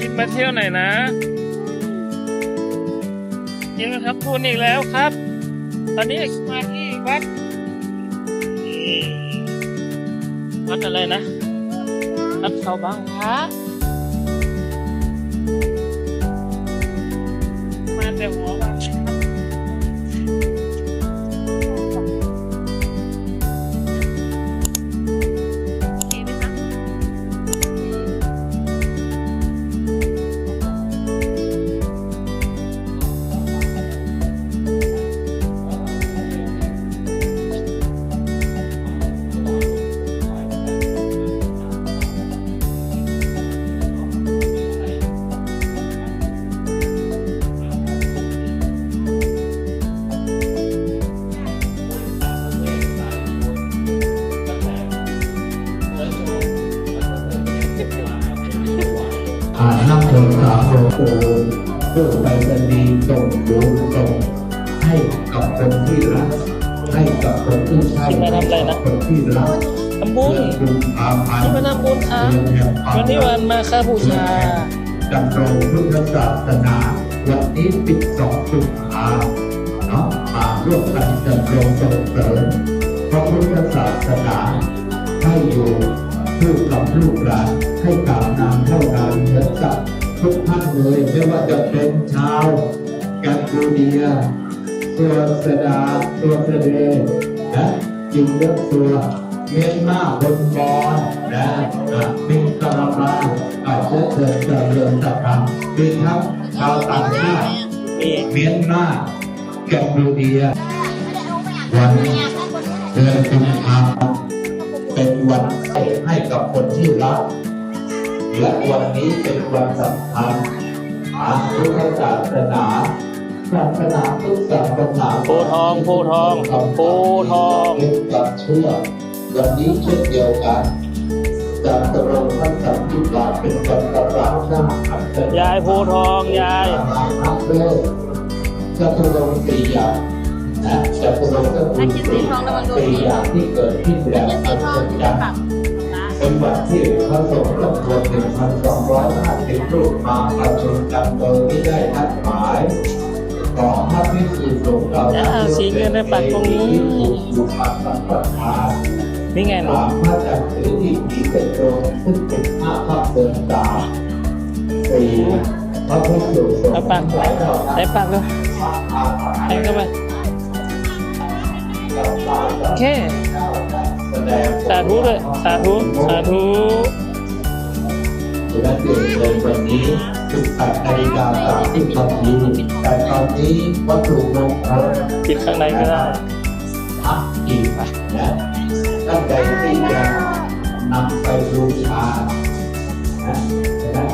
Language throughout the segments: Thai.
กินมาเที่ยวไหนนะยินมาครับทุนอีกแล้วครับ ตอนนี้มาที่วัดวัดอะไรนะวัดเขาบางพระ สามโลโกเพื่อไปสนีย์ส่งดูส่งให้กับคนที่รัก ให้กับคนที่ใช่คิดมาทำอะไรนะคนที่รักทำบุญเพื่อกุมภาพันที่ธ์มาทำบุญค่ะเดือนแห่งความวันนี้วันมาคาบูชาดำรงพุทธศาสนา วันนี้ปิดสองกุมภาเนาะมาร่วมกันดำรงส่งเสริมพระพุทธศาสนาให้อยู่คู่กับลูกหลานให้ตามนามเท่านานเหมือนกับ ทุกท่านเลยไม่ว่าจะเป็นชาวแกัมพูเดีย ตัวสดาตัวสเดนะจิงเลือกตัวเมียนมาบนบอนนะอะมิงกะลามาอาจจะเดินเจริญตะคังมีทั้งชาวต่างชาติเมียนมาแกัมพูเดีย วันเดือนกุมภาพันธ์เป็นวันให้กับคนที่รัก และวันนี้เป็นวันสำคัญทางพุทธศาสนาศาสนาทุกศาสนาโพทองโพทองโพทองเป็นความเชื่อวันนี้เช่นเดียวกันจากตรงพระสัมพุทธาเป็นวันกระลาหน้าอัศจรรย์ยายโพทองยายนับเลิกจะตรงสี่อย่างนะจะตรงก็คือสี่สี่อย่างที่เกิดขึ้นแบบอัศจรรย์ เป็นวันที่พระสงฆ์จำนวนหนึ่งพันสองร้อยห้าสิบรูปมาประชุมกันโดยที่ได้นัดหมายของพระภิกษุสงฆ์เราอ่าสีเงินในปากตรงนี้อยู่ปักสังฆทานนี่ไงหนูสามพระจันทร์ถือที่ผีเป็นตรงซึ่งเป็นห้าภาพเดินตามสี่พระพุทธสงฆ์เอาปากหลายเหล่านั้นใส่ปากเลยแทงเข้าไปโอเค สาธุเลยสาธุสาธุและเปลี่ยนเลยวันนี้18นาฬิกา30นาทีแต่ตอนนี้วัตถุมงคลปิดข้างในก็ได้พักอีกนะตั้งใจที่จะนำไปบูชานะนะ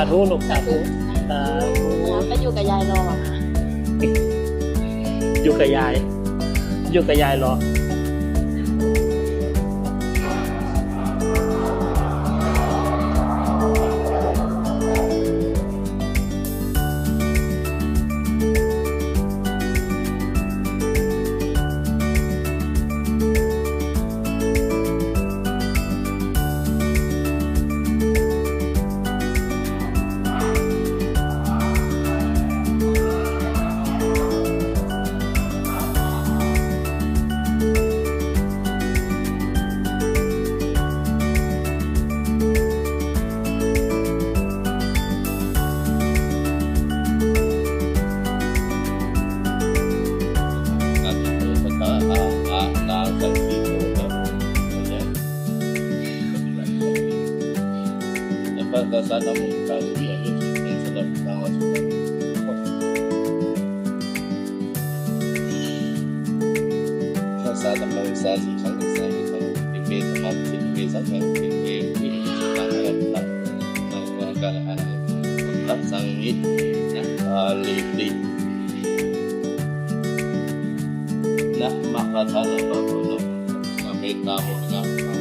าธุลูกสาธุสาธุก็อยู่กับยายรออยู่กับยาย อยู่กับยายรอ the Son of Man shall be again into the clouds of heaven. สาธารณสาธิตทั้งสายทั้งติเมธรรมติเมสังฆติเมวิสังฆตัตตังวากาลาตัตสังนินะอาลิตินะมหาธาตุปะปุณะเมตตาโมกขะ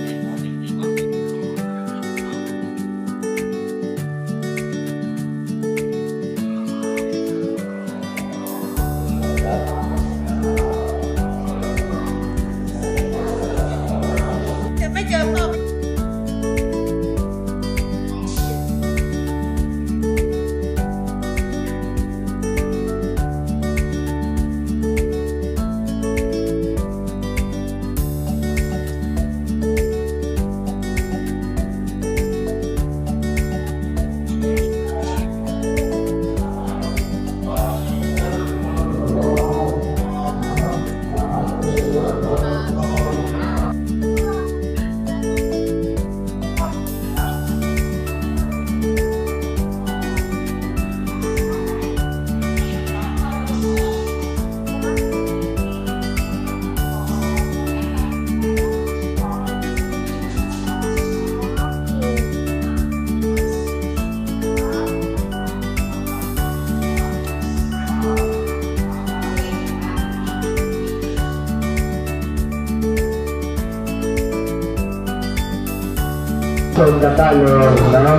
ชมกันได้เลยนะ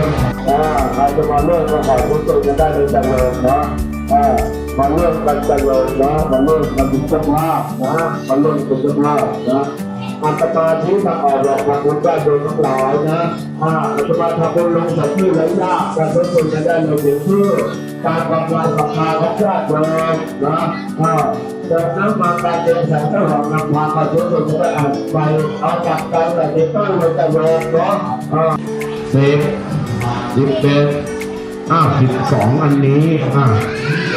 อ่าใครจะมาเลือกก็ขอคุณชมกันได้เลยจังเลยนะมาเลือกกันจังเลยนะมาเลือกกันเป็นเจ้าภาพนะมาเลือกเป็นเจ้าภาพนะอัตมาที่มาออกหลอกมาคุณได้โดยทั้งหลายนะอ่าอัตมาทำบุญลงสักที่ไรยากการทุกคนจะได้เลยเดี๋ยวชื่การกำลังศรัทธาของญาติโยมนะ อ่าเดินน้ำมาการเดินสายตลอดนำพามาทุกคนจะได้อ่านไปเอาจับกันแต่ที่ต้นเลยจะโยมเนาะสิบสิบเอ็ดอ้าวสิบสองอันนี้อ่า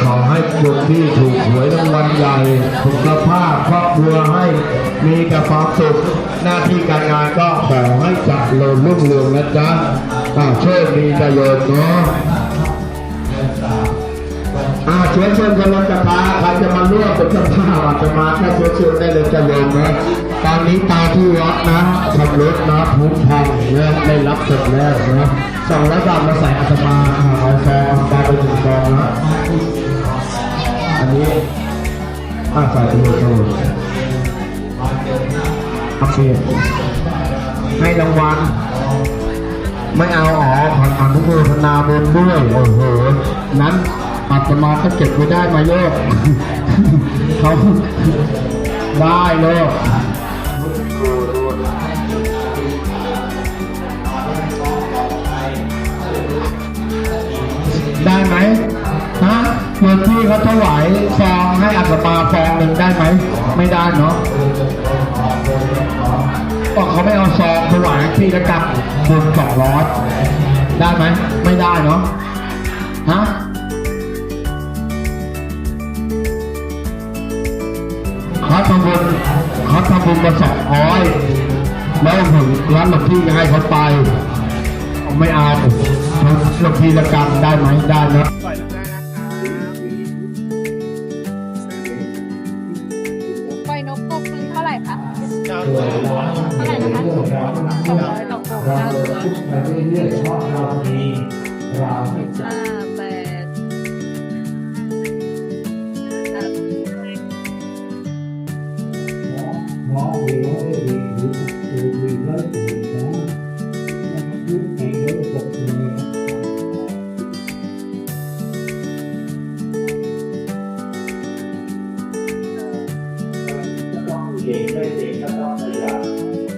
ขอให้โยมที่ถูกหวยรางวัลใหญ่สุขภาพครอบครัวให้มีแต่ความสุขหน้าที่การงานก็ขอให้จัริญรุ่งเรืองนะจ๊ะอ่าโชคดีจะโยมเนาะ อาเชิญเชิญกำลังจะพาใครจะมาร่วมเป็นเจ้าภาอาจะมาแค่เชิญเชิญได้เลยจะโยมนะตอนนี้ตาที่วัดนะขับรถนะพุ้งทองเนี่ยได้รับเสร็จแล้วนะสองร้อยบาทมาใส่อาตมาอ่าเอาซองกลาเป็นหนึ่งซองนะอันนี้อาใส่ไปเลยครับโอเคให้รางวัลไม่เอาอ๋อขออนุโมทนาบุญด้วยโอ้โหนั้น อาตมาก็เก็บไว้ได้มาโยกเขาได้เลยได้ไหมฮะเงินที่เขาถวายซองให้อาตมาซองหนึ่งได้ไหม ไม่ได้เนาะก็เขาไม่เอาซองถวายที่ละกับบุญสองร้อยได้ไหม ไม่ได้เนาะฮะ เขาทำบุญเขาทำบุญมาสองร้อยแล้วถึงร้านหลวงพี่ให้เขาไปไม่เอาหลวงพี่ละกันได้ไหมได้นะปล่อยนกกบคือเท่าไหร่คะเท่าไหร่นะคะสองร้อยต่อกบเก้าตัว เก่งได้เก่งก็ต้องพยายาม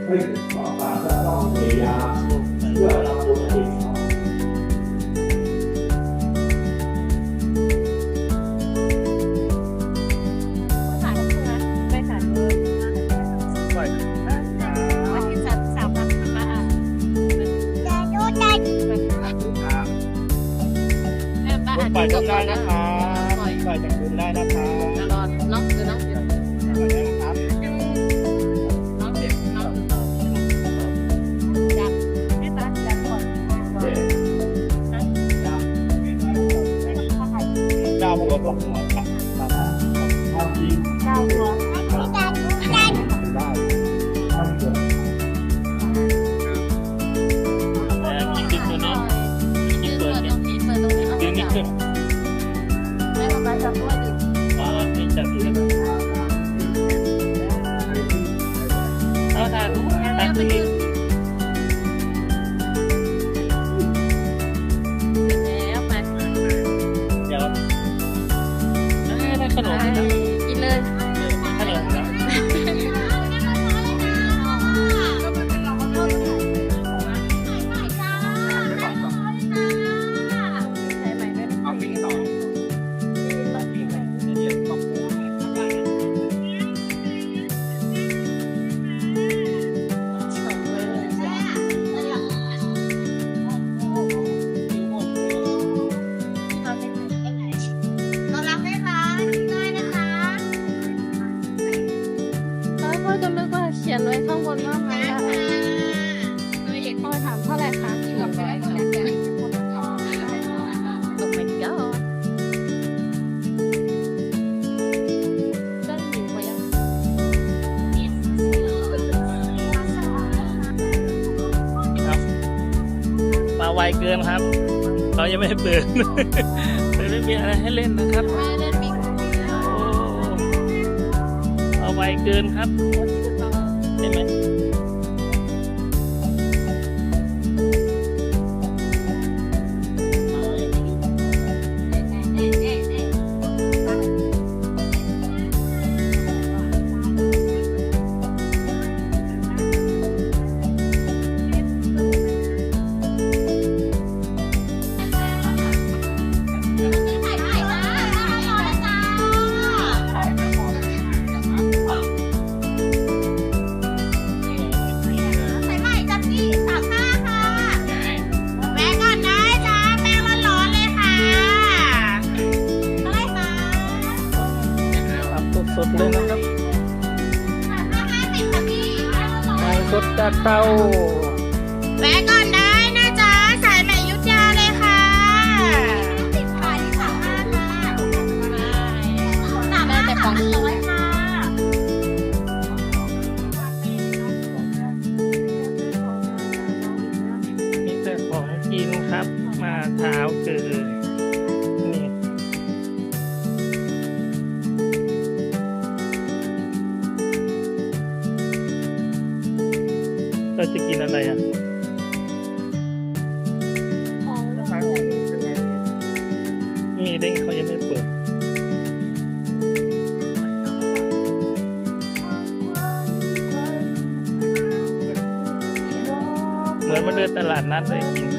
ไม่ต่อปากก็ต้องพยายามเพื่อเราบุญให้เขาสามใช่ไหมไม่สามเลยวันที่สามสามพันมาอะจะดูใจแม่ป้าปล่อ่าอยนจจนบได้ก่อนนะนะครับปล่อยปล่อยจากคุณได้นะครับตลอดน้องคือน้องเดียวปล่อยได้นะครับน้อง บหมดครับมาแล้วคมรัว แล้วพ่อจะนึกว่าเขียนไว้ข้างบนว่าไหมได้อะค่ะพ่อถามเท่าไหร่คะเกือบร้อยค่ะ Oh my god เจ้าหญิงมายังครับมาไวเกินครับ เรายังไม่ได้เปิด เลยไม่มีอะไรให้เล่นนะครับแม่เล่น เกินครับเห็นไหม เราจะกินอะไรอะมีได้เขายังไม่เปิดเหมือนมาเดินตลาดนัดเลยกิน